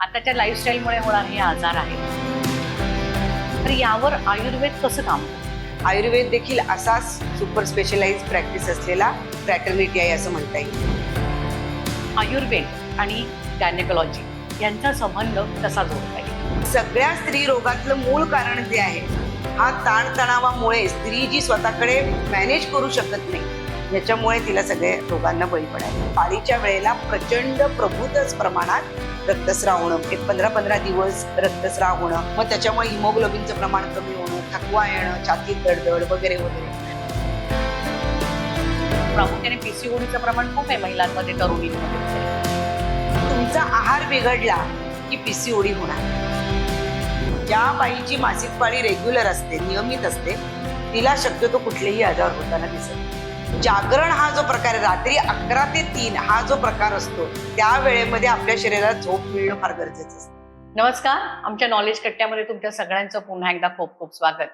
आताच्या लाईफस्टाईलमुळे होणारे हे आजार आहेत. तर यावर आयुर्वेद कसं काम? आयुर्वेद देखील असाच सुपर स्पेशलाइज प्रॅक्टिस असलेला फ्रॅटर्निटी आहे असं म्हणता येईल. आयुर्वेद आणि गायनेकॉलॉजी यांचा संबंध कसा जोडता येईल? सगळ्या स्त्री रोगातलं मूळ कारण जे आहे हा ताणतणावामुळे स्त्री जी स्वतःकडे मॅनेज करू शकत नाही. याच्यामुळे तिला सगळे रोगांना बळी पडायला पाळीच्या वेळेला प्रचंड प्रभूतच प्रमाणात रक्तस्राव होणं एक पंधरा पंधरा दिवस रक्तस्राव होणं मग त्याच्यामुळे हिमोग्लोबिनचं प्रमाण कमी होणं थकवा येणं छातीत दडदड वगैरे वगैरे प्रामुख्याने पीसीओडीचं प्रमाण खूप आहे महिलांमध्ये तरुणींमध्ये तुमचा आहार बिघडला की पीसीओडी होणार? ज्या बाईची मासिक पाळी रेग्युलर असते नियमित असते तिला शक्यतो कुठलेही आजार होताना दिसत नाही. जागरण हा जो प्रकार आहे रात्री अकरा ते तीन हा जो प्रकार असतो त्या वेळेमध्ये आपल्या शरीराला झोप मिळणं फार गरजेचं असतं. नमस्कार आमच्या नॉलेज कट्ट्यामध्ये तुमच्या सगळ्यांचं पुन्हा एकदा खूप खूप स्वागत.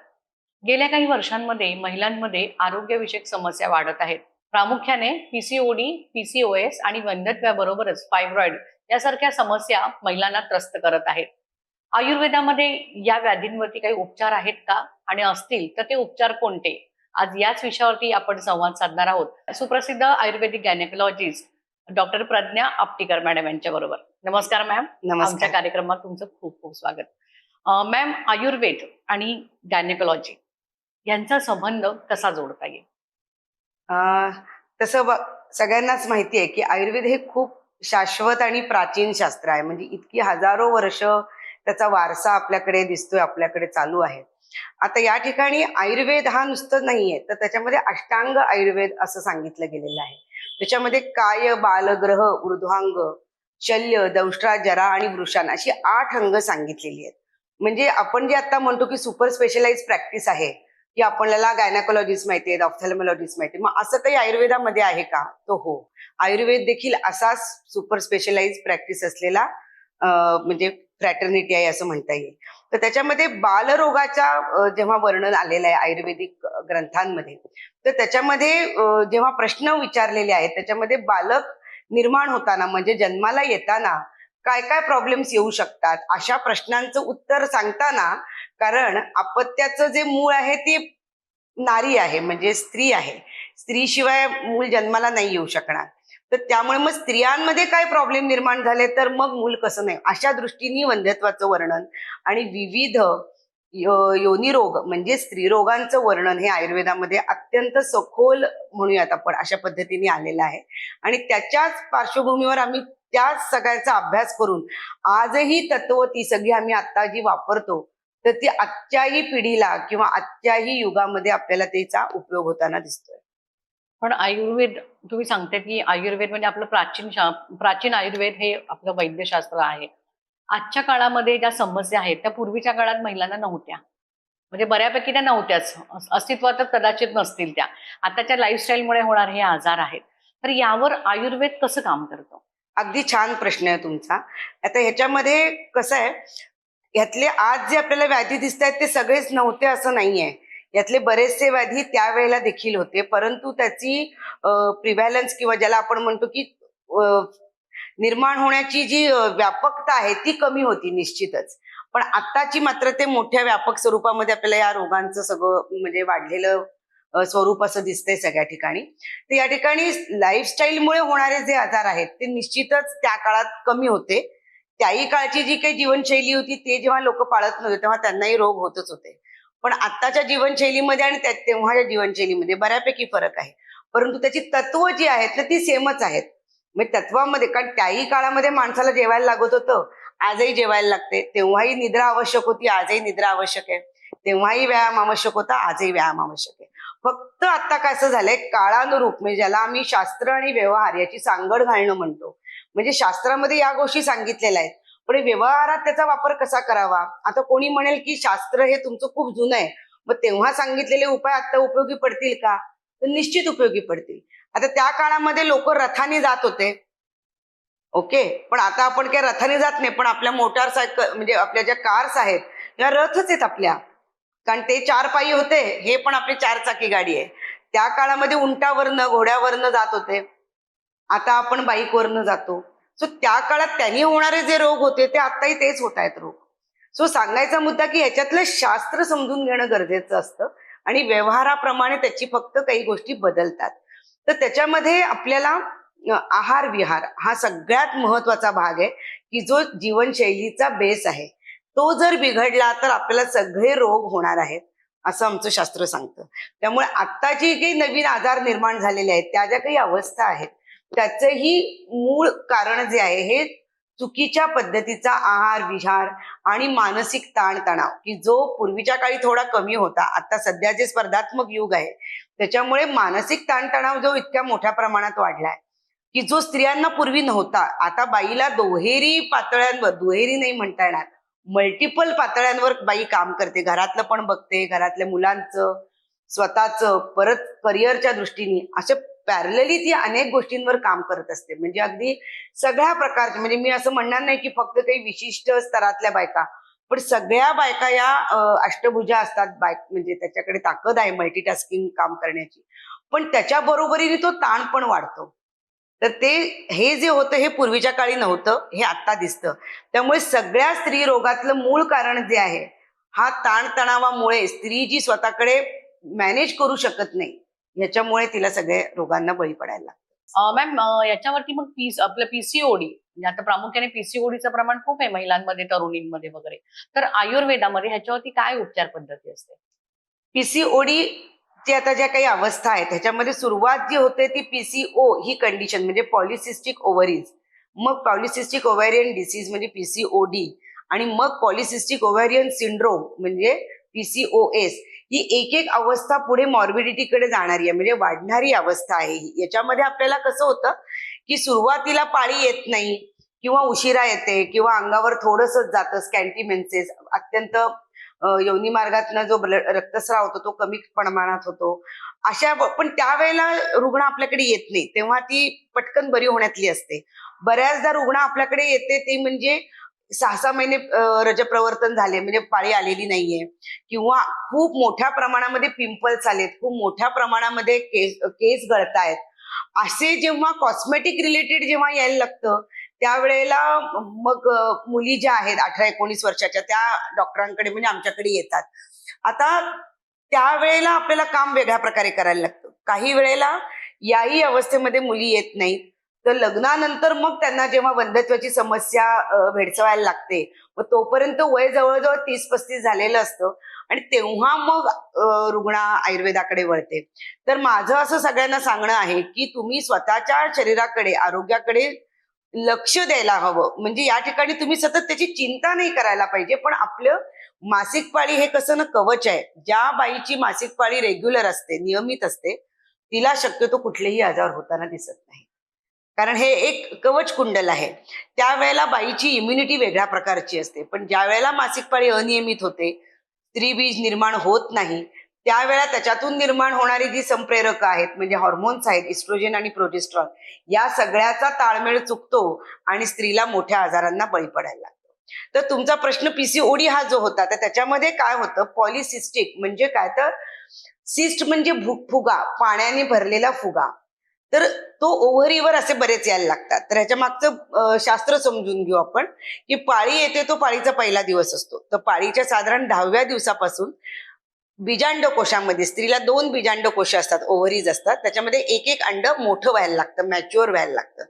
गेल्या काही वर्षांमध्ये महिलांमध्ये आरोग्यविषयक समस्या वाढत आहेत. प्रामुख्याने पीसीओडी पीसीओएस आणि वंधत्व्याबरोबरच फायब्रॉइड यासारख्या समस्या महिलांना त्रस्त करत आहेत. आयुर्वेदामध्ये या व्याधींवरती काही उपचार आहेत का? आणि असतील तर ते उपचार कोणते? आज याच विषयावरती आपण संवाद साधणार आहोत. सुप्रसिद्ध Ayurvedic gynaecologist doctor Pradnya Aptikar madam यांच्या बरोबर नमस्कार. मॅम आमच्या नमस्कार कार्यक्रमात तुमचं खूप खूप स्वागत. मॅम आयुर्वेद आणि गायनेकॉलॉजी यांचा संबंध कसा जोडता येईल? अं, तसं सगळ्यांनाच माहिती आहे की आयुर्वेद हे खूप शाश्वत आणि प्राचीन शास्त्र आहे. म्हणजे इतकी हजारो वर्ष त्याचा वारसा आपल्याकडे दिसतोय आपल्याकडे चालू आहे. आता या ठिकाणी आयुर्वेद हा नुसतं नाहीये तर त्याच्यामध्ये अष्टांग आयुर्वेद असं सांगितलं गेलेलं आहे. त्याच्यामध्ये काय बालग्रह ऊर्ध्वांग शल्य दंष्ट्रा जरा आणि वृषान अशी आठ अंग सांगितलेली आहेत. म्हणजे आपण जे आता म्हणतो की सुपर स्पेशलाइज प्रॅक्टिस आहे की आपल्याला गायनाकोलॉजिस्ट माहिती आहेत ऑप्थॅल्मॉलॉजिस्ट माहिती मग असं काही आयुर्वेदामध्ये आहे का? तो हो. आयुर्वेद देखील असाच सुपर स्पेशलाइज प्रॅक्टिस असलेला म्हणजे फ्रॅटर्निटी आहे असं म्हणता येईल. तर त्याच्यामध्ये बालरोगाच्या जेव्हा वर्णन आलेलं आहे आयुर्वेदिक ग्रंथांमध्ये तर त्याच्यामध्ये जेव्हा प्रश्न विचारलेले आहेत त्याच्यामध्ये बालक निर्माण होताना म्हणजे जन्माला येताना काय काय प्रॉब्लेम्स येऊ शकतात अशा प्रश्नांचं उत्तर सांगताना कारण अपत्याचं जे मूळ आहे ते नारी आहे म्हणजे स्त्री आहे. स्त्रीशिवाय मूल जन्माला नाही येऊ शकणार. तर त्यामुळे मग स्त्रियांमध्ये काय प्रॉब्लेम निर्माण झाले? तर मग मूल कसं नाही? अशा दृष्टीने वंध्यत्वाचं वर्णन आणि विविध योनिरोग म्हणजे स्त्रीरोगांचं वर्णन हे आयुर्वेदामध्ये अत्यंत सखोल म्हणूयात आपण अशा पद्धतीने आलेलं आहे. आणि त्याच्याच पार्श्वभूमीवर आम्ही त्या सगळ्याचा अभ्यास करून आजही तत्व ती सगळी आम्ही आता जी वापरतो तर ती आजच्याही पिढीला किंवा आजच्याही युगामध्ये आपल्याला त्याचा उपयोग होताना दिसतोय. पण आयुर्वेद तुम्ही सांगते की आयुर्वेद म्हणजे आपलं प्राचीन शा- प्राचीन आयुर्वेद हे आपलं वैद्यशास्त्र आहे. आजच्या काळामध्ये ज्या समस्या आहेत त्या पूर्वीच्या काळात महिलांना नव्हत्या. म्हणजे बऱ्यापैकी त्या नव्हत्याच. अस्तित्वातच कदाचित नसतील त्या. आताच्या लाईफस्टाईलमुळे होणार हे आजार आहेत. तर यावर आयुर्वेद कसं काम करतं? अगदी छान प्रश्न आहे तुमचा. आता ह्याच्यामध्ये कसं आहे यातले आज जे आपल्याला व्याधी दिसत आहेत ते सगळेच नव्हते असं नाहीये. यातले बरेचसे व्याधी त्यावेळेला देखील होते. परंतु त्याची प्रिव्हॅलन्स किंवा ज्याला आपण म्हणतो की निर्माण होण्याची जी व्यापकता आहे ती कमी होती निश्चितच. पण आत्ताची मात्र ते मोठ्या व्यापक स्वरूपामध्ये आपल्याला या रोगांचं सगळं म्हणजे वाढलेलं स्वरूप असं दिसतंय सगळ्या ठिकाणी. तर या ठिकाणी लाईफस्टाईलमुळे होणारे जे आजार आहेत ते निश्चितच त्या काळात कमी होते. त्याही काळची जी काही जीवनशैली होती ते जेव्हा लोक पाळत नव्हते तेव्हा त्यांनाही रोग होतच होते. पण आत्ताच्या जीवनशैलीमध्ये आणि त्या- तेव्हाच्या जीवनशैलीमध्ये बऱ्यापैकी फरक आहे. परंतु त्याची तत्व जी आहेत ना ती सेमच आहेत. म्हणजे तत्वामध्ये कारण त्याही काळामध्ये माणसाला जेवायला लागत होतं आजही जेवायला लागते. तेव्हाही निद्रा आवश्यक होती आजही निद्रा आवश्यक आहे. तेव्हाही व्यायाम आवश्यक होता आजही व्यायाम आवश्यक आहे. फक्त आता कसं झालंय काळानुरूप म्हणजे ज्याला आम्ही शास्त्र आणि व्यवहार याची सांगड घालणं म्हणतो. म्हणजे शास्त्रामध्ये या गोष्टी सांगितलेल्या आहेत. पण व्यवहारात त्याचा वापर कसा करावा? आता कोणी म्हणेल की शास्त्र हे तुमचं खूप जुनं आहे. मग तेव्हा सांगितलेले उपाय आता उपयोगी पडतील का? तर निश्चित उपयोगी पडतील. आता त्या काळामध्ये लोक रथाने जात होते. ओके? पण आता आपण काय रथाने जात नाही पण आपल्या मोटार सायकल म्हणजे आपल्या ज्या कार्स आहेत या रथच आहेत आपल्या. कारण ते चार पायी होते हे पण आपली चार चाकी गाडी आहे. त्या काळामध्ये उंटावरनं घोड्यावरनं जात होते. आता आपण बाईकवरनं जातो. सो त्या काळात त्यांनी होणारे जे रोग होते ते आत्ताही तेच होत आहेत रोग. सो सांगायचा मुद्दा की ह्याच्यातलं शास्त्र समजून घेणं गरजेचं असतं आणि व्यवहाराप्रमाणे त्याची फक्त काही गोष्टी बदलतात. तर त्याच्यामध्ये आपल्याला आहार विहार हा सगळ्यात महत्त्वाचा भाग आहे की जो जीवनशैलीचा बेस आहे. तो जर बिघडला तर आपल्याला सगळे रोग होणार आहेत असं आमचं शास्त्र सांगतं. त्यामुळे आता जे काही नवीन आजार निर्माण झालेले आहेत त्या ज्या काही अवस्था आहेत त्याचंही मूळ कारण जे आहे हे चुकीच्या पद्धतीचा आहार विहार आणि मानसिक ताणतणाव की जो पूर्वीच्या काळी थोडा कमी होता आता सध्या जे स्पर्धात्मक युग आहे त्याच्यामुळे मानसिक ताणतणाव जो इतक्या मोठ्या प्रमाणात वाढलाय की जो स्त्रियांना पूर्वी नव्हता आता बाईला दुहेरी पातळ्यांवर दुहेरी नाही म्हणता येणार मल्टिपल पातळ्यांवर बाई काम करते घरातलं पण बघते घरातल्या मुलांचं स्वतःचं परत करिअरच्या दृष्टीने असे पॅरलली ती अनेक गोष्टींवर काम करत असते. म्हणजे अगदी सगळ्या प्रकारचे म्हणजे मी असं म्हणणार नाही की फक्त काही विशिष्ट स्तरातल्या बायका पण सगळ्या बायका या अष्टभुजा असतात. बायक म्हणजे त्याच्याकडे ताकद आहे मल्टीटास्किंग काम करण्याची. पण त्याच्या बरोबरीने तो ताण पण वाढतो. तर ते हे जे होतं हे पूर्वीच्या काळी नव्हतं हे आत्ता दिसतं. त्यामुळे सगळ्या स्त्री रोगातलं मूळ कारण जे आहे हा ताणतणावामुळे स्त्री जी स्वतःकडे मॅनेज करू शकत नाही. ह्याच्यामुळे तिला सगळ्या रोगांना बळी पडायला लागतं. मॅम याच्यावरती मग पीस आपलं पीसीओडी म्हणजे आता प्रामुख्याने पीसीओडीचं प्रमाण खूप आहे महिलांमध्ये तरुणींमध्ये वगैरे. तर आयुर्वेदामध्ये ह्याच्यावरती काय उपचार पद्धती असते? पीसीओडी ची आता ज्या काही अवस्था आहेत त्याच्यामध्ये सुरुवात जी होते ती पीसीओ ही कंडिशन म्हणजे पॉलिसिस्टिक ओव्हरीज मग पॉलिसिस्टिक ओव्हॅरियन डिसीज म्हणजे पीसीओडी आणि मग पॉलिसिस्टिक ओव्हॅरियन सिंड्रोम म्हणजे पीसीओएस ही एक एक अवस्था पुढे मॉर्बिडिटीकडे जाणारी आहे. म्हणजे वाढणारी अवस्था आहे ही. याच्यामध्ये आपल्याला कसं होतं की सुरुवातीला पाळी येत नाही किंवा उशिरा येते किंवा अंगावर थोडस जातं. स्कॅन्टीमेन्सेस अत्यंत योनी मार्गातनं जो रक्तस्राव होतो तो कमी प्रमाणात होतो. अशा पण त्यावेळेला रुग्ण आपल्याकडे येत नाही. तेव्हा ती पटकन बरी होण्यातली असते. बऱ्याचदा रुग्ण आपल्याकडे येते ते म्हणजे सहा सहा महिने रजप्रवर्तन झाले म्हणजे पाळी आलेली नाहीये. किंवा खूप मोठ्या प्रमाणामध्ये पिंपल्स आलेत खूप मोठ्या प्रमाणामध्ये केस केस गळतायत. असे जेव्हा कॉस्मेटिक रिलेटेड जेव्हा यायला लागतं त्यावेळेला मग मुली ज्या आहेत अठरा एकोणीस वर्षाच्या त्या डॉक्टरांकडे म्हणजे आमच्याकडे येतात. आता त्यावेळेला आपल्याला काम वेगळ्या प्रकारे करायला लागतं. काही वेळेला याही अवस्थेमध्ये मुली येत नाहीत. तर लग्नानंतर मग त्यांना जेव्हा वंध्यत्वाची समस्या भेडसवायला भेडसावायला लागते मग तोपर्यंत वय जवळजवळ तीस पस्तीस झालेलं असतं आणि तेव्हा मग रुग्ण आयुर्वेदाकडे वळते. तर माझं असं सगळ्यांना सांगणं आहे की तुम्ही स्वतःच्या शरीराकडे आरोग्याकडे लक्ष द्यायला हवं. म्हणजे या ठिकाणी तुम्ही सतत त्याची चिंता नाही करायला पाहिजे पण आपलं मासिक पाळी हे कसं ना कवच आहे. ज्या बाईची मासिक पाळी रेग्युलर असते नियमित असते तिला शक्यतो कुठलेही आजार होताना दिसत नाही. कारण हे एक कवच कुंडल आहे. त्यावेळेला बाईची इम्युनिटी वेगळ्या प्रकारची असते. पण ज्या वेळेला मासिक पाळी अनियमित होते स्त्रीबीज निर्माण होत नाही त्यावेळेला त्याच्यातून निर्माण होणारी जी संप्रेरक आहेत म्हणजे हॉर्मोन्स आहेत इस्ट्रोजन आणि प्रोजेस्ट्रॉन या सगळ्याचा ताळमेळ चुकतो आणि स्त्रीला मोठ्या आजारांना बळी पडायला लागतो. तर तुमचा प्रश्न पीसीओडी हा जो होता तर त्याच्यामध्ये काय होतं? पॉलिसिस्टिक म्हणजे काय? तर सिस्ट म्हणजे फुगा पाण्याने भरलेला फुगा. तर तो ओव्हरीवर असे बरेच यायला लागतात. तर ह्याच्या मागचं शास्त्र समजून घेऊ आपण की पाळी येते तो पाळीचा पहिला दिवस असतो. तर पाळीच्या साधारण दहाव्या दिवसापासून बीजांड कोशामध्ये स्त्रीला दोन बीजांड कोश असतात ओव्हरीज असतात. त्याच्यामध्ये एक एक अंड मोठं व्हायला लागतं मॅच्युअर व्हायला लागतं.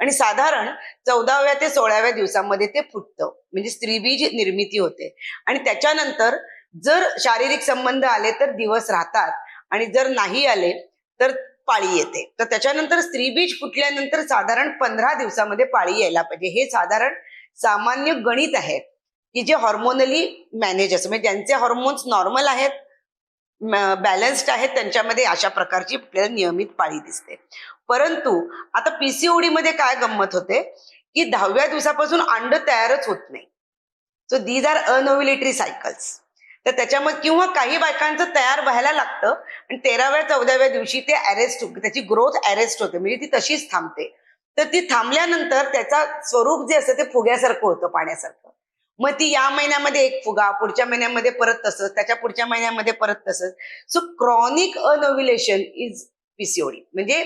आणि साधारण चौदाव्या ते सोळाव्या दिवसामध्ये ते फुटतं. म्हणजे स्त्रीबीज निर्मिती होते. आणि त्याच्यानंतर जर शारीरिक संबंध आले तर दिवस राहतात. आणि जर नाही आले तर पाळी येते. तर त्याच्यानंतर स्त्रीबीज फुटल्यानंतर साधारण पंधरा दिवसामध्ये पाळी यायला पाहिजे. हे साधारण सामान्य गणित आहे की जे हॉर्मोनली मॅनेज असं म्हणजे ज्यांचे हॉर्मोन्स नॉर्मल आहेत बॅलन्स्ड आहेत त्यांच्यामध्ये अशा प्रकारची आपल्याला नियमित पाळी दिसते. परंतु आता पीसीओडी मध्ये काय गंमत होते? की दहाव्या दिवसापासून अंड तयारच होत नाही. So these are anovulatory cycles तर त्याच्यामध्ये किंवा काही बायकांचं तयार व्हायला लागतं. आणि तेराव्या चौदाव्या दिवशी ते अरेस्ट त्याची ग्रोथ अरेस्ट होते. म्हणजे ती तशीच थांबते. तर ती थांबल्यानंतर त्याचा स्वरूप जे असतं ते फुग्यासारखं होतं पाण्यासारखं. मग ती या महिन्यामध्ये एक फुगा पुढच्या महिन्यामध्ये परत तसंच त्याच्या पुढच्या महिन्यामध्ये परत तसंच. So chronic anovulation is PCOD म्हणजे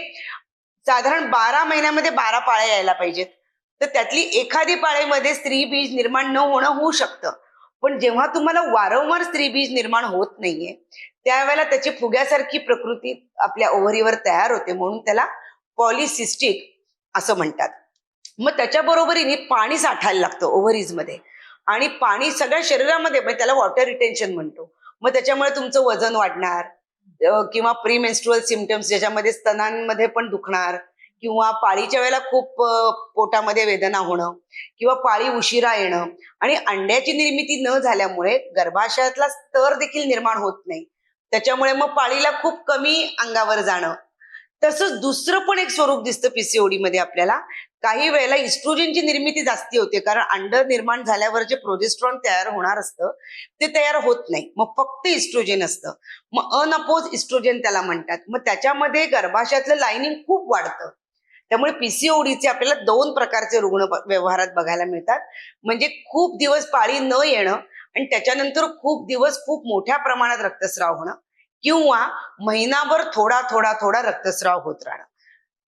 साधारण बारा महिन्यामध्ये बारा पाळ्या यायला पाहिजेत. तर त्यातली एखादी पाळीमध्ये स्त्री बीज निर्माण न होणं होऊ शकतं. पण जेव्हा तुम्हाला वारंवार स्त्रीबीज निर्माण होत नाहीये त्यावेळेला त्याची फुग्यासारखी प्रकृती आपल्या ओव्हरीवर तयार होते म्हणून त्याला पॉलिसिस्टिक असं म्हणतात. मग त्याच्या बरोबरीने पाणी साठायला लागतं ओव्हरीजमध्ये. आणि पाणी सगळ्या शरीरामध्ये म्हणजे त्याला वॉटर रिटेन्शन म्हणतो. मग त्याच्यामुळे तुमचं वजन वाढणार किंवा प्री मेन्स्ट्रुअल सिमटम्स ज्याच्यामध्ये स्तनांमध्ये पण दुखणार किंवा पाळीच्या वेळेला खूप पोटामध्ये वेदना होणं किंवा पाळी उशिरा येणं आणि अंड्याची निर्मिती न झाल्यामुळे गर्भाशयातला स्तर देखील निर्माण होत नाही. त्याच्यामुळे मग पाळीला खूप कमी अंगावर जाणं. तसंच दुसरं पण एक स्वरूप दिसतं पीसीओडी मध्ये आपल्याला. काही वेळेला इस्ट्रोजनची निर्मिती जास्ती होते कारण अंड निर्माण झाल्यावर जे प्रोजेस्ट्रॉन तयार होणार असतं ते तयार होत नाही. मग फक्त इस्ट्रोजन असतं. मग अनअपोज इस्ट्रोजन त्याला म्हणतात. मग त्याच्यामध्ये गर्भाशयातलं लाइनिंग खूप वाढतं. त्यामुळे पीसीओडीचे आपल्याला दोन प्रकारचे रुग्ण व्यवहारात बघायला मिळतात. म्हणजे खूप दिवस पाळी न येणं आणि त्याच्यानंतर खूप दिवस खूप मोठ्या प्रमाणात रक्तस्राव होणं किंवा महिनाभर थोडा थोडा थोडा रक्तस्राव होत राहणं.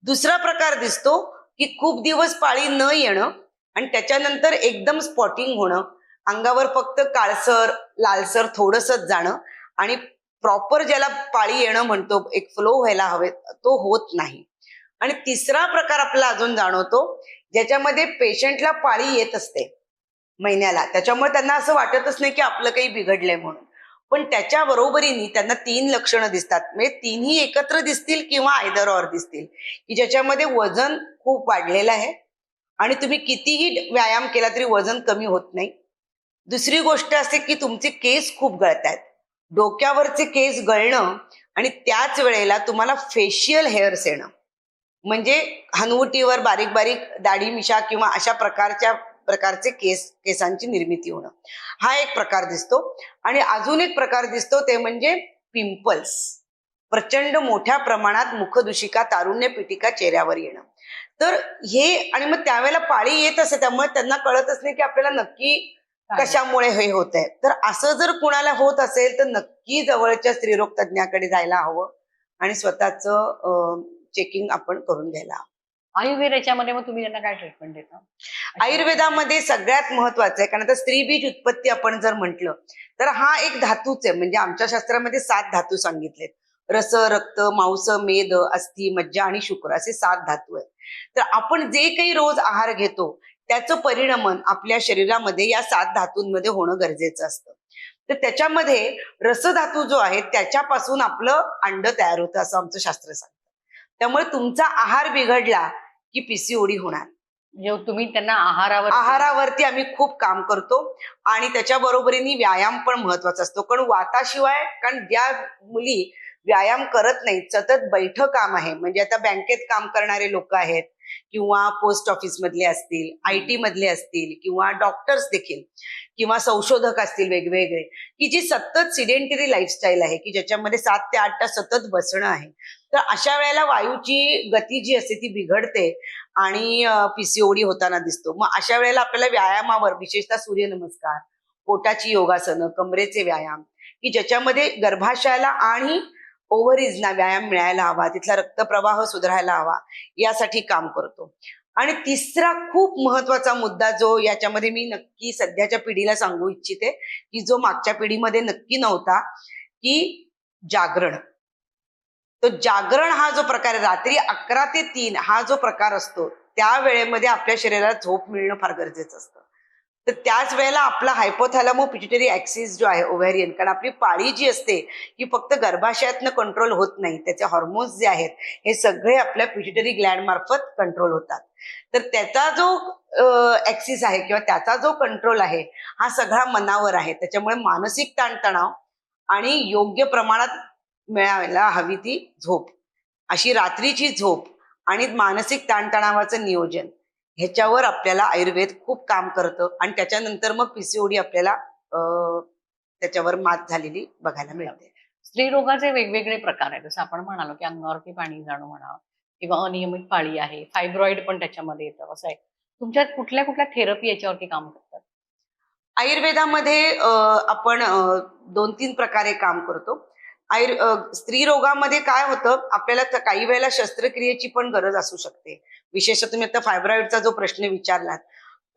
दुसरा प्रकार दिसतो की खूप दिवस पाळी न येणं आणि त्याच्यानंतर एकदम स्पॉटिंग होणं अंगावर फक्त काळसर लालसर थोडंसंच जाणं आणि प्रॉपर ज्याला पाळी येणं म्हणतो एक फ्लो व्हायला हवे तो होत नाही. आणि तिसरा प्रकार आपला अजून जाणवतो ज्याच्यामध्ये पेशंटला पाळी येत असते महिन्याला. त्याच्यामुळे त्यांना असं वाटतच नाही की आपलं काही बिघडलंय म्हणून. पण त्याच्या बरोबरीने त्यांना तीन लक्षणं दिसतात. म्हणजे तिन्ही एकत्र दिसतील किंवा आयदर ऑर दिसतील. की ज्याच्यामध्ये वजन खूप वाढलेलं आहे आणि तुम्ही कितीही व्यायाम केला तरी वजन कमी होत नाही. दुसरी गोष्ट असे की तुमचे केस खूप गळत आहेत डोक्यावरचे केस गळणं आणि त्याच वेळेला तुम्हाला फेशियल हेअर्स येणं. म्हणजे हनवटीवर बारीक बारीक दाढी मिशा किंवा अशा प्रकारच्या प्रकारचे केस केसांची निर्मिती होणं. हा एक प्रकार दिसतो. आणि अजून एक प्रकार दिसतो ते म्हणजे पिंपल्स. प्रचंड मोठ्या प्रमाणात मुखदुशिका तारुण्य पिटिका चेहऱ्यावर येणं. तर हे आणि मग त्यावेळेला पाळी येत असते त्यामुळे त्यांना कळतच नाही की आपल्याला नक्की कशामुळे हे होत आहे. तर असं जर कुणाला होत असेल तर नक्की जवळच्या स्त्रीरोग तज्ञाकडे जायला हवं. आणि स्वतःच चेकिंग आपण करून घ्यायला आयुर्वेद याच्यामध्ये मग तुम्ही त्यांना काय ट्रीटमेंट देता? आयुर्वेदामध्ये सगळ्यात महत्वाचं आहे कारण आता स्त्री बीज उत्पत्ती आपण जर म्हटलं तर हा एक धातूच आहे. म्हणजे आमच्या शास्त्रामध्ये सात धातू सांगितलेत. रस रक्त मांस मेद अस्थि मज्जा आणि शुक्र असे सात धातू आहेत. तर आपण जे काही रोज आहार घेतो त्याचं परिणमन आपल्या शरीरामध्ये या सात धातूंमध्ये होणं गरजेचं असतं. तर त्याच्यामध्ये रसधातू जो आहे त्याच्यापासून आपलं अंड तयार होतं असं आमचं शास्त्र सांगतं. त्यामुळे तुमचा आहार बिघडला की पीसीओडी होणार. म्हणजे तुम्ही त्यांना आहारावर आहारावरती आम्ही खूप काम करतो आणि त्याच्या बरोबरीने व्यायाम पण महत्त्वाचा असतो. कारण वाताशिवाय कारण ज्या मुली व्यायाम करत नाहीत सतत बैठं काम आहे. म्हणजे आता बँकेत काम करणारे लोक आहेत किंवा पोस्ट ऑफिस मधले असतील आय टी मधले असतील किंवा डॉक्टर्स देखील किंवा संशोधक असतील वेगवेगळे की जी सतत सिडेंटरी लाईफस्टाईल आहे की ज्याच्यामध्ये सात ते आठ तास सतत बसणं आहे. तर अशा वेळेला वायूची गती जी असते ती बिघडते आणि पीसीओडी होताना दिसतो. मग अशा वेळेला आपल्याला व्यायामावर विशेषतः सूर्यनमस्कार पोटाची योगासनं कमरेचे व्यायाम की ज्याच्यामध्ये गर्भाशयाला आणि ओव्हरीजना व्यायाम मिळायला हवा तिथला रक्तप्रवाह सुधारायला हवा यासाठी काम करतो. आणि तिसरा खूप महत्त्वाचा मुद्दा जो याच्यामध्ये मी नक्की सध्याच्या पिढीला सांगू इच्छिते की जो मागच्या पिढीमध्ये नक्की नव्हता की जागरण. तो जागरण हा जो प्रकार आहे रात्री अकरा ते तीन हा जो प्रकार असतो त्या वेळेमध्ये आपल्या शरीराला झोप मिळणं फार गरजेचं असतं. तर त्याच वेळेला आपला हायपोथॅलामो पिट्युटरी ऍक्सिस जो आहे ओव्हॅरियन कारण आपली पाळी जी असते ही फक्त गर्भाशयातनं कंट्रोल होत नाही. त्याचे हॉर्मोन्स जे आहेत हे सगळे आपल्या पिट्युटरी ग्लँड मार्फत कंट्रोल होतात. तर त्याचा जो ऍक्सिस आहे किंवा त्याचा जो कंट्रोल आहे हा सगळा मनावर आहे. त्याच्यामुळे मानसिक ताणतणाव आणि योग्य प्रमाणात मिळायला हवी ती झोप. अशी रात्रीची झोप आणि मानसिक ताणतणावाचं नियोजन. ह्याच्यावर आपल्याला आयुर्वेद खूप काम करतं आणि त्याच्यानंतर मग पीसीओडी आपल्याला त्याच्यावर मात झालेली बघायला मिळते. स्त्रीरोगाचे वेगवेगळे प्रकार आहेत. जसं आपण म्हणालो की अंगावरती पाणी जाणं म्हणा किंवा अनियमित पाळी आहे फायब्रॉइड पण त्याच्यामध्ये येतं असं आहे. तुमच्यात कुठल्या कुठल्या थेरपी याच्यावरती काम करतात? आयुर्वेदामध्ये आपण दोन तीन प्रकारे काम करतो. आयुर् स्त्री रोगामध्ये काय होतं? आपल्याला काही वेळेला शस्त्रक्रियेची पण गरज असू शकते. विशेषतः तुम्ही आता फायब्रॉइडचा जो प्रश्न विचारलात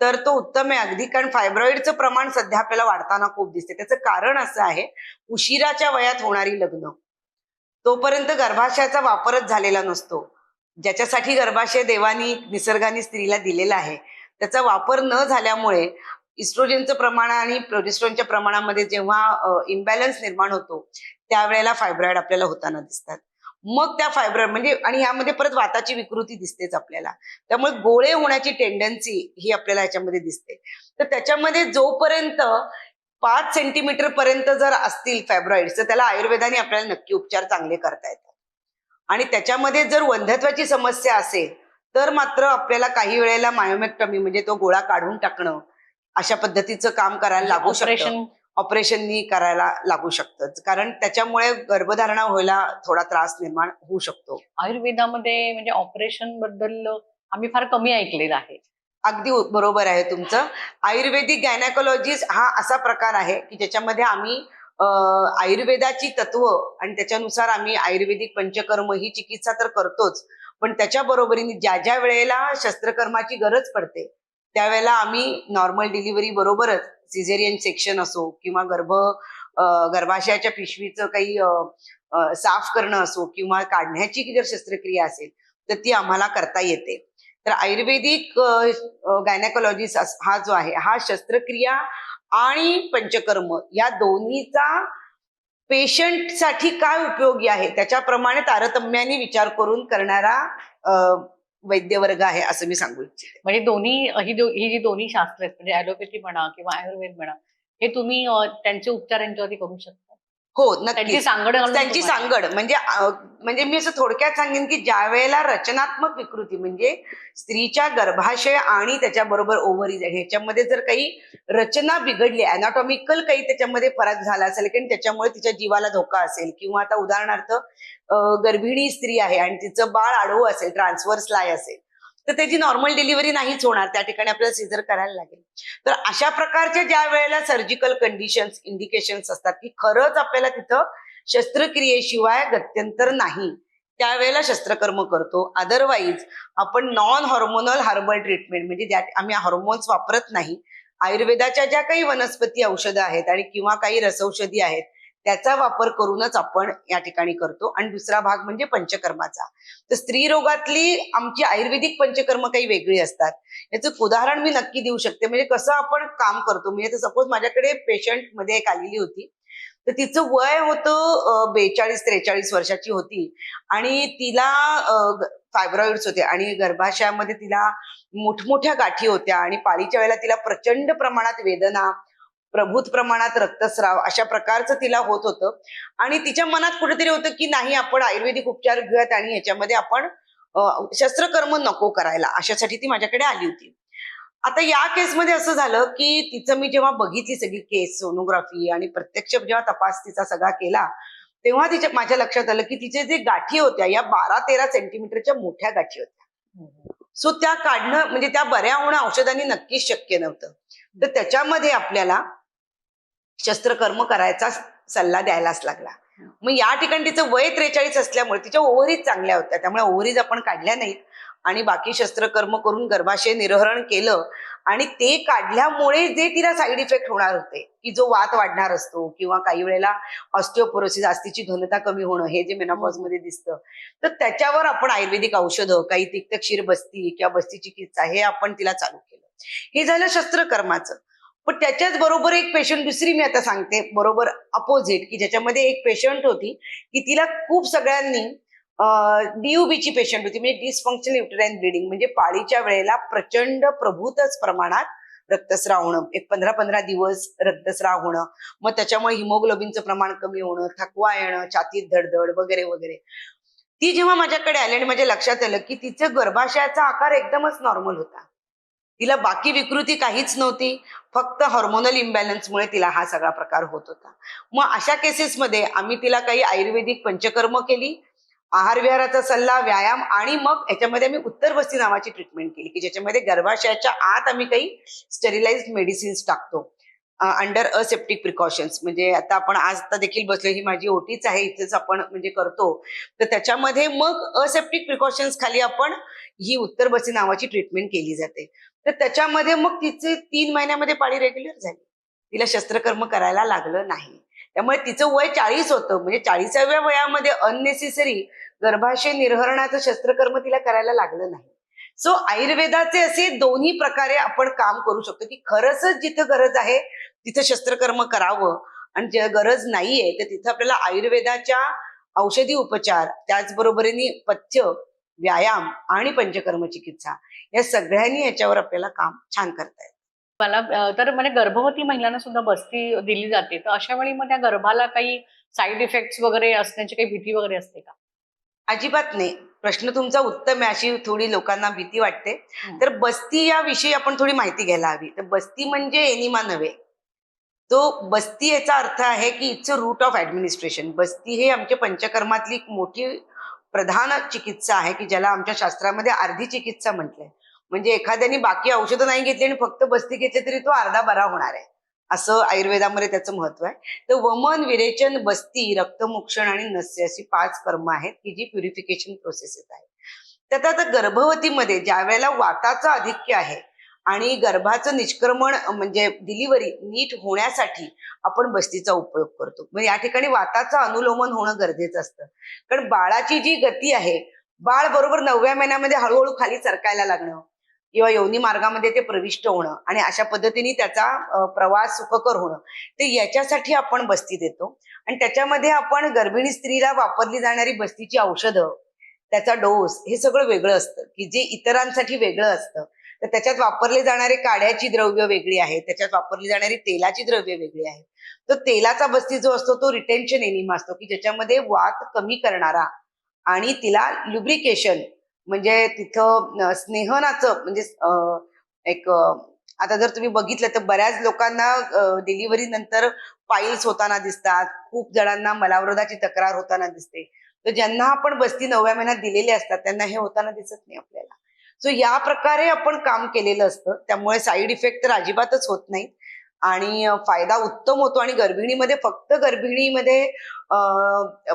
तर तो उत्तम आहे अगदी. कारण फायब्रॉइडचं प्रमाण सध्या आपल्याला वाढताना खूप दिसते. त्याचं कारण असं आहे उशिराच्या वयात होणारी लग्न. तोपर्यंत गर्भाशयाचा वापरच झालेला नसतो. ज्याच्यासाठी गर्भाशय देवानी निसर्गाने स्त्रीला दिलेला आहे त्याचा वापर न झाल्यामुळे इस्ट्रोजनचं प्रमाण आणि प्रोजेस्ट्रॉनच्या प्रमाणामध्ये जेव्हा इम्बॅलन्स निर्माण होतो त्यावेळेला फायब्रॉइड आपल्याला होताना दिसतात. मग त्या फायब्रॉइड म्हणजे आणि ह्यामध्ये परत वाताची विकृती दिसतेच आपल्याला. त्यामुळे गोळे होण्याची टेंडन्सी ही आपल्याला याच्यामध्ये दिसते. तर त्याच्यामध्ये जोपर्यंत पाच सेंटीमीटर पर्यंत जर असतील फायब्रॉइड तर त्याला आयुर्वेदाने आपल्याला नक्की उपचार चांगले करता येतात. आणि त्याच्यामध्ये जर वंध्यत्वाची समस्या असेल तर मात्र आपल्याला काही वेळेला मायोमेक्टमी म्हणजे तो गोळा काढून टाकणं अशा पद्धतीचं काम करायला लागू शकतं. ऑपरेशन ऑपरेशननी करायला लागू शकतं. कारण त्याच्यामुळे गर्भधारणा व्हायला थोडा त्रास निर्माण होऊ शकतो. आयुर्वेदामध्ये म्हणजे ऑपरेशनबद्दल आम्ही फार कमी ऐकलेलं आहे. अगदी बरोबर आहे तुमचं. आयुर्वेदिक गायनाकोलॉजिस्ट हा असा प्रकार आहे की ज्याच्यामध्ये आम्ही आयुर्वेदाची तत्व आणि त्याच्यानुसार आम्ही आयुर्वेदिक पंचकर्म ही चिकित्सा तर करतोच. पण त्याच्या बरोबरीने ज्या ज्या वेळेला शस्त्रकर्माची गरज पडते त्यावेळेला आम्ही नॉर्मल डिलिव्हरी बरोबरच सिझेरियन सेक्शन असो किंवा गर्भ गर्भाशयाच्या पिशवीचं काही साफ करणं असो किंवा काढण्याची जर शस्त्रक्रिया असेल तर ती आम्हाला करता येते. तर आयुर्वेदिक गायनाकोलॉजिस्ट हा जो आहे हा शस्त्रक्रिया आणि पंचकर्म या दोन्हीचा पेशंटसाठी काय उपयोगी आहे? त्याच्याप्रमाणे तारतम्याने विचार करून करणारा वैद्यवर्ग आहे असं मी सांगू इच्छिते. म्हणजे दोन्ही ही दो- ही जी दोन्ही शास्त्र आहेत म्हणजे ॲलोपॅथी म्हणा किंवा आयुर्वेद म्हणा हे तुम्ही त्यांचे उपचार यांच्यावरती करू शकता. हो त्यांची नक्की सांगड त्यांची सांगड. म्हणजे म्हणजे मी असं थोडक्यात सांगेन की ज्या वेळेला रचनात्मक विकृती म्हणजे स्त्रीच्या गर्भाशय आणि त्याच्याबरोबर ओव्हरीज ह्याच्यामध्ये जर काही रचना बिघडली अनाटॉमिकल काही त्याच्यामध्ये फरक झाला असेल की त्याच्यामुळे तिच्या जीवाला धोका असेल किंवा आता उदाहरणार्थ गर्भिणी स्त्री आहे आणि तिचं बाळ आडवं असेल ट्रान्सफर स्लाय असेल तर त्याची नॉर्मल डिलिव्हरी नाहीच होणार. त्या ठिकाणी आपल्याला सिझर करायला लागेल. तर अशा प्रकारच्या ज्या वेळेला सर्जिकल कंडिशन्स इंडिकेशन्स असतात की खरंच आपल्याला तिथं शस्त्रक्रियेशिवाय गत्यंतर नाही त्यावेळेला शस्त्रकर्म करतो. अदरवाईज आपण नॉन हॉर्मोनल हर्बल ट्रीटमेंट म्हणजे ज्या आम्ही हॉर्मोन्स वापरत नाही आयुर्वेदाच्या ज्या काही वनस्पती औषधं आहेत आणि किंवा काही रसौषधी आहेत त्याचा वापर करूनच आपण या ठिकाणी करतो. आणि दुसरा भाग म्हणजे पंचकर्माचा. तर स्त्री रोगातली आमची आयुर्वेदिक पंचकर्म काही वेगळी असतात. याचं उदाहरण मी नक्की देऊ शकते. म्हणजे कसं आपण काम करतो. म्हणजे सपोज माझ्याकडे पेशंटमध्ये एक आलेली होती. तर तिचं वय होतं बेचाळीस त्रेचाळीस वर्षाची होती. आणि तिला फायब्रॉइड्स होते. आणि गर्भाशयामध्ये तिला मोठमोठ्या गाठी होत्या. आणि पाळीच्या वेळेला तिला प्रचंड प्रमाणात वेदना प्रभूत प्रमाणात रक्तस्राव अशा प्रकारचं तिला होत होतं. आणि तिच्या मनात कुठेतरी होतं की नाही आपण आयुर्वेदिक उपचार घेऊयात आणि याच्यामध्ये आपण शस्त्रकर्म नको करायला अशासाठी ती माझ्याकडे आली होती. आता या केसमध्ये असं झालं की तिचं मी जेव्हा बघितली सगळी केस सोनोग्राफी आणि प्रत्यक्ष जेव्हा तपास तिचा सगळा केला तेव्हा तिच्या माझ्या लक्षात आलं की तिचे जे गाठी होत्या या बारा तेरा सेंटीमीटरच्या मोठ्या गाठी होत्या. सो त्या काढणं म्हणजे त्या बऱ्या होणं औषधांनी नक्कीच शक्य नव्हतं. तर त्याच्यामध्ये आपल्याला शस्त्रकर्म करायचा सल्ला द्यायलाच लागला. मग या ठिकाणी तिचं वय त्रेचाळीस असल्यामुळे तिच्या ओव्हरीज चांगल्या होत्या. त्यामुळे ओव्हरीज आपण काढल्या नाहीत. आणि बाकी शस्त्रकर्म करून गर्भाशय निर्हरण केलं. आणि ते काढल्यामुळे जे तिला साईड इफेक्ट होणार होते की जो वात वाढणार असतो किंवा काही वेळेला ऑस्टिओपोरोसिस आस्तीची घनता कमी होणं हे जे मेनापॉजमध्ये दिसतं तर त्याच्यावर आपण आयुर्वेदिक औषधं काही तिक्त क्षीर बस्ती किंवा बस्ती चिकित्सा हे आपण तिला चालू केलं. हे झालं शस्त्रकर्माचं. पण त्याच्याच बरोबर एक पेशंट दुसरी मी आता सांगते बरोबर अपोजिट की ज्याच्यामध्ये एक पेशंट होती की तिला खूप सगळ्यांनी डीयूबीची पेशंट होती म्हणजे डिसफंक्शन युटराईन ब्लिडिंग म्हणजे पाळीच्या वेळेला प्रचंड प्रभूतच प्रमाणात रक्तस्राव होणं एक पंधरा पंधरा दिवस रक्तस्राव होणं मग त्याच्यामुळे हिमोग्लोबिनचं प्रमाण कमी होणं थकवा येणं छातीत धडधड वगैरे वगैरे. ती जेव्हा माझ्याकडे आली आणि माझ्या लक्षात आलं की तिचं गर्भाशयाचा आकार एकदमच नॉर्मल होता. तिला बाकी विकृती काहीच नव्हती. फक्त हॉर्मोनल इम्बॅलन्समुळे तिला हा सगळा प्रकार होत होता. मग अशा केसेसमध्ये आम्ही तिला काही आयुर्वेदिक पंचकर्म केली. आहार विहाराचा सल्ला व्यायाम आणि मग याच्यामध्ये आम्ही उत्तर बस्ती नावाची ट्रीटमेंट केली की ज्याच्यामध्ये गर्भाशयाच्या आत आम्ही काही स्टेरिलाइज मेडिसिन्स टाकतो. अंडर असेप्टिक प्रिकॉशन्स म्हणजे आता आपण आज आता देखील बसलो ही माझी ओटीच आहे इथेच आपण म्हणजे करतो. तर त्याच्यामध्ये मग असेप्टिक प्रिकॉशन्स खाली आपण ही उत्तर बसी नावाची ट्रीटमेंट केली जाते. तर त्याच्यामध्ये मग तिचे तीन महिन्यामध्ये पाळी रेग्युलर झाली. तिला शस्त्रकर्म करायला लागलं नाही. त्यामुळे तिचं वय चाळीस होतं. म्हणजे चाळीसाव्या वयामध्ये अननेसेसरी गर्भाशय निर्हरणाचं शस्त्रकर्म तिला करायला लागलं नाही. सो आयुर्वेदाचे असे दोन्ही प्रकारे आपण काम करू शकतो की खरंच जिथं गरज आहे तिथं शस्त्रकर्म करावं. आणि जे गरज नाहीये तर तिथं आपल्याला आयुर्वेदाच्या औषधी उपचार त्याचबरोबरीने पथ्य व्यायाम आणि पंचकर्म चिकित्सा या सगळ्यांनी याच्यावर आपल्याला काम छान करता येतं. मला तर म्हणजे गर्भवती महिलांना सुद्धा बस्ती दिली जाते. तर अशा वेळी मग त्या गर्भाला काही साईड इफेक्ट्स वगैरे असण्याची काही भीती वगैरे असते का? अजिबात नाही. प्रश्न तुमचा उत्तम आहे अशी थोडी लोकांना भीती वाटते. तर बस्ती या विषयी आपण थोडी माहिती घ्यायला हवी. तर बस्ती म्हणजे एनिमा नव्हे. तो बस्ती याचा अर्थ आहे की it's a route of administration बस्ती हे आमच्या पंचकर्मातली एक मोठी प्रधान चिकित्सा आहे की ज्याला आमच्या शास्त्रामध्ये अर्धी चिकित्सा म्हटलंय. म्हणजे एखाद्याने बाकी औषधं नाही घेतली आणि फक्त बस्ती घेतली तरी तो अर्धा बरा होणार आहे. असं आयुर्वेदामध्ये त्याचं महत्त्व आहे. तर वमन विरेचन बस्ती रक्तमोक्षण आणि नस्य अशी पाच कर्म आहेत की जी प्युरिफिकेशन प्रोसेस आहे त्यात आता गर्भवतीमध्ये ज्या वेळेला वाताचं आधिक्य आहे आणि गर्भाचं निष्क्रमण म्हणजे डिलिव्हरी नीट होण्यासाठी आपण बस्तीचा उपयोग करतो. म्हणजे या ठिकाणी वाताचं अनुलोमन होणं गरजेचं असतं. कारण बाळाची जी गती आहे बाळ बरोबर नवव्या महिन्यामध्ये हळूहळू खाली सरकायला लागणं किंवा योनी मार्गामध्ये ते प्रविष्ट होणं आणि अशा पद्धतीने त्याचा प्रवास सुखकर होणं ते याच्यासाठी आपण बस्ती देतो. आणि त्याच्यामध्ये आपण गर्भिणी स्त्रीला वापरली जाणारी बस्तीची औषधं त्याचा डोस हे सगळं वेगळं असतं. की जे इतरांसाठी वेगळं असतं. तर त्याच्यात वापरले जाणारे काड्याची द्रव्य वेगळी आहेत त्याच्यात वापरली जाणारी तेलाची द्रव्य वेगळी आहेत तर तेलाचा बस्ती जो असतो तो रिटेन्शन एनिमा असतो की ज्याच्यामध्ये वात कमी करणारा आणि तिला लुब्रिकेशन म्हणजे तिथं स्नेहनाचं म्हणजे एक आता जर तुम्ही बघितलं तर बऱ्याच लोकांना डिलिव्हरी नंतर पाईल्स होताना दिसतात खूप जणांना मलावरोधाची तक्रार होताना दिसते. तर ज्यांना आपण बस्ती नवव्या महिन्यात दिलेले असतात त्यांना हे होताना दिसत नाही आपल्याला. सो या प्रकारे आपण काम केलेलं असतं. त्यामुळे साईड इफेक्ट तर अजिबातच होत नाहीत. आणि फायदा उत्तम होतो आणि गर्भिणीमध्ये फक्त गर्भिणीमध्ये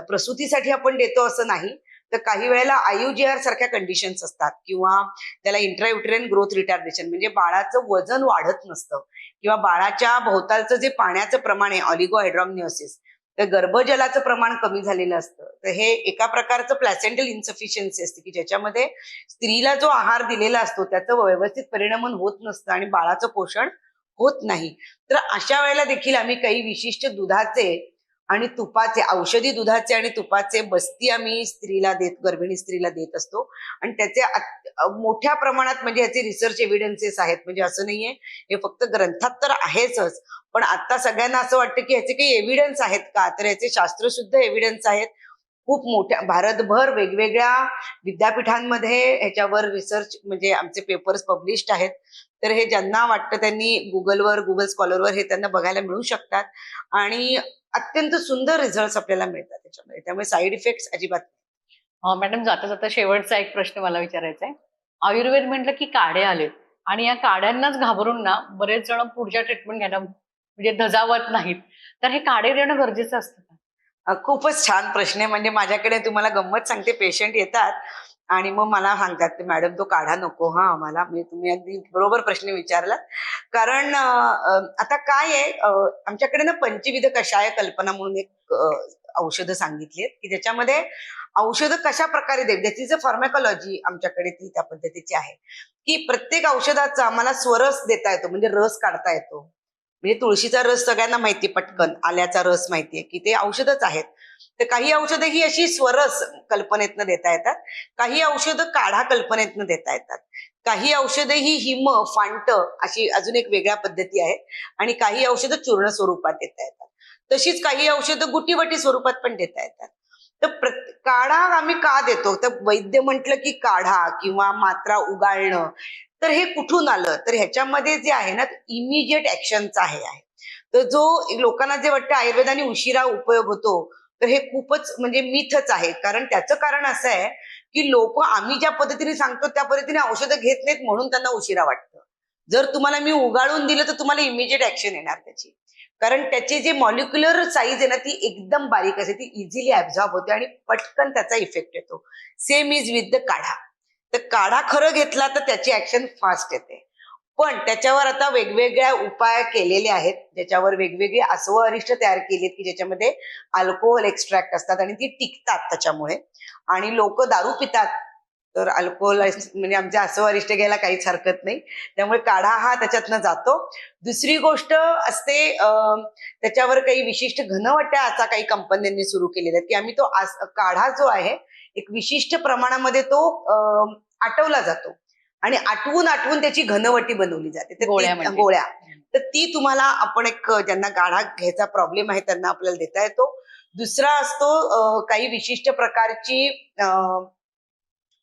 प्रसूतीसाठी आपण देतो असं नाही. तर काही वेळेला आयुजीआर सारख्या कंडिशन्स असतात किंवा त्याला इंट्रायुटेरियन ग्रोथ रिटार्डेशन म्हणजे बाळाचं वजन वाढत नसतं. किंवा बाळाच्या भोवतालचं जे पाण्याचं प्रमाण आहे ऑलिगो हायड्रॉमनिओसिस तर गर्भजलाचं प्रमाण कमी झालेलं असतं. तर हे एका प्रकारचं प्लॅसेंटल इन्सफिशियन्सी असते की ज्याच्यामध्ये स्त्रीला जो आहार दिलेला असतो त्याचं व्यवस्थित परिणामन होत नसतं आणि बाळाचं पोषण होत नाही. तर अशा वेळेला देखील आम्ही काही विशिष्ट दुधाचे आणि तुपाचे औषधी दुधाचे आणि तुपाचे बस्ती आम्ही स्त्रीला देत गर्भिणी स्त्रीला देत असतो. आणि त्याचे मोठ्या प्रमाणात म्हणजे याचे रिसर्च एव्हिडन्सेस आहेत. म्हणजे असं नाहीये. हे फक्त ग्रंथात तर आहेच पण आता सगळ्यांना असं वाटतं की ह्याचे काही एव्हिडन्स आहेत का? तर याचे शास्त्रशुद्ध एव्हिडन्स आहेत. खूप मोठ्या भारतभर वेगवेगळ्या विद्यापीठांमध्ये ह्याच्यावर रिसर्च म्हणजे आमचे पेपर्स पब्लिश्ड आहेत. तर हे ज्यांना वाटतं त्यांनी गुगलवर गुगल स्कॉलरवर हे त्यांना बघायला मिळू शकतात. आणि अत्यंत सुंदर रिझल्ट आपल्याला मिळतात त्याच्यामध्ये. त्यामुळे साईड इफेक्ट अजिबात मॅडम जाता जाता शेवटचा एक प्रश्न मला विचारायचा आहे. आयुर्वेद म्हटलं की काढे आले. आणि या काढ्यांनाच घाबरून ना बरेच जण पुढच्या ट्रीटमेंट घ्यायला म्हणजे धजावत नाहीत. तर हे काढे देणं गरजेचं असतं का? खूपच छान प्रश्न आहे. म्हणजे माझ्याकडे तुम्हाला गंमत सांगते. पेशंट येतात आणि मग मला सांगतात की मॅडम तो काढा नको. हा आम्हाला म्हणजे तुम्ही अगदी बरोबर प्रश्न विचारला कारण आता काय आहे आमच्याकडे ना पंचविध कषाय कल्पना म्हणून एक औषधं सांगितली आहेत की ज्याच्यामध्ये औषधं कशा प्रकारे देत. त्याची जर फार्मॅकॉलॉजी आमच्याकडे ती त्या पद्धतीची आहे. की प्रत्येक औषधाचा आम्हाला स्वरस देता येतो. म्हणजे रस काढता येतो. म्हणजे तुळशीचा रस सगळ्यांना माहिती पटकन. आल्याचा रस माहितीये की ते औषधच आहेत. तर काही औषधं ही अशी स्वरस कल्पनेतनं देता येतात. काही औषधं काढा कल्पनेतनं देता येतात. काही औषधं ही हिम फांट अशी अजून एक वेगळ्या पद्धती आहेत आणि काही औषधं चूर्ण स्वरूपात देता येतात. तशीच काही औषधं गुटीवटी स्वरूपात पण देता येतात. तर काढा आम्ही का देतो? तर वैद्य म्हटलं की काढा किंवा मात्रा उगाळणं तर हे कुठून आलं? तर ह्याच्यामध्ये जे आहे ना इमिजिएट ऍक्शनचा हे आहे तर जो लोकांना जे वाटतं आयुर्वेदाने उशिरा उपयोग होतो तर हे खूपच म्हणजे मिथच आहे. कारण त्याचं कारण असं आहे की लोक आम्ही ज्या पद्धतीने सांगतो त्या पद्धतीने औषधं घेत नाहीत म्हणून त्यांना उशिरा वाटतं. जर तुम्हाला मी उगाळून दिलं तर तुम्हाला इमिजिएट ऍक्शन येणार त्याची. कारण त्याची जे मॉलिक्युलर साईज आहे ना ती एकदम बारीक असते ती इझिली ऍब्झॉर्ब होते आणि पटकन त्याचा इफेक्ट येतो. सेम इज विथ द काढा. तर काढा खरं घेतला तर त्याची ऍक्शन फास्ट येते. पण त्याच्यावर आता वेगवेगळ्या उपाय केलेले आहेत ज्याच्यावर वेगवेगळी अस्व अरिष्ट तयार केली आहेत की ज्याच्यामध्ये अल्कोहोल एक्स्ट्रॅक्ट असतात आणि ती टिकतात त्याच्यामुळे. आणि लोक दारू पितात तर अल्कोहोल म्हणजे आमच्या अस्व अरिष्ट घ्यायला काहीच हरकत नाही. त्यामुळे काढा हा त्याच्यातनं जातो. दुसरी गोष्ट असते त्याच्यावर काही विशिष्ट घनवट्या असा काही कंपन्यांनी सुरू केलेल्या आहेत की आम्ही तो आस- काढा जो आहे एक विशिष्ट प्रमाणामध्ये तो आटवला जातो. आणि आटवून आटवून त्याची घनवटी बनवली जाते. तर गोळ्या म्हणजे. तर ती तुम्हाला आपण एक ज्यांना गाढा घ्यायचा प्रॉब्लेम आहे त्यांना आपल्याला देता येतो. दुसरा असतो काही विशिष्ट प्रकारची अं,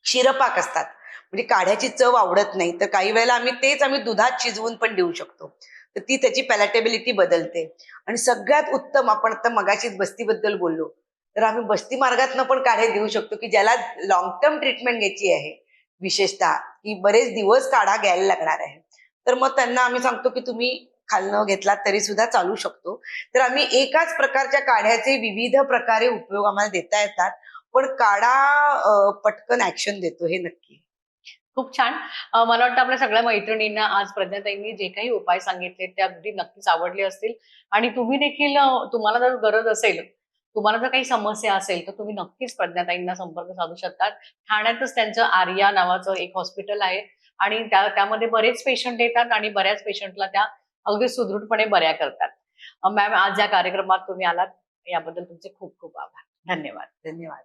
क्षीरपाक असतात. म्हणजे काढ्याची चव आवडत नाही. तर काही वेळेला आम्ही तेच आम्ही दुधात शिजवून पण देऊ शकतो. तर ती त्याची पॅलेटेबिलिटी बदलते. आणि सगळ्यात उत्तम आपण आता मगाशीच बस्तीबद्दल बोललो. तर आम्ही बस्ती मार्गातनं पण काढे देऊ शकतो की ज्याला लॉंग टर्म ट्रीटमेंट घ्यायची आहे. विशेषतः की बरेच दिवस काढा घ्यायला लागणार आहे. तर मग त्यांना आम्ही सांगतो की तुम्ही खालनं घेतलात तरी सुद्धा चालू शकतो. तर आम्ही एकाच प्रकारच्या काढ्याचे विविध प्रकारे उपयोग आम्हाला देता येतात. पण काढा पटकन ऍक्शन देतो हे नक्की. खूप छान. मला वाटतं आपल्या सगळ्या मैत्रिणींना आज प्रज्ञाताईंनी जे काही उपाय सांगितले ते अगदी नक्कीच आवडले असतील. आणि तुम्ही देखील तुम्हाला जर गरज असेल तुम्हाला जर काही समस्या असेल तर तुम्ही नक्कीच प्रज्ञाताईंना संपर्क साधू शकतात. ठाण्यातच त्यांचं आर्या नावाचं एक हॉस्पिटल आहे आणि त्या त्यामध्ये बरेच पेशंट येतात आणि बऱ्याच पेशंटला त्या अगदी सुदृढपणे बऱ्या करतात. मॅम आज या कार्यक्रमात तुम्ही आलात. याबद्दल तुमचे खूप खूप आभार. धन्यवाद. धन्यवाद.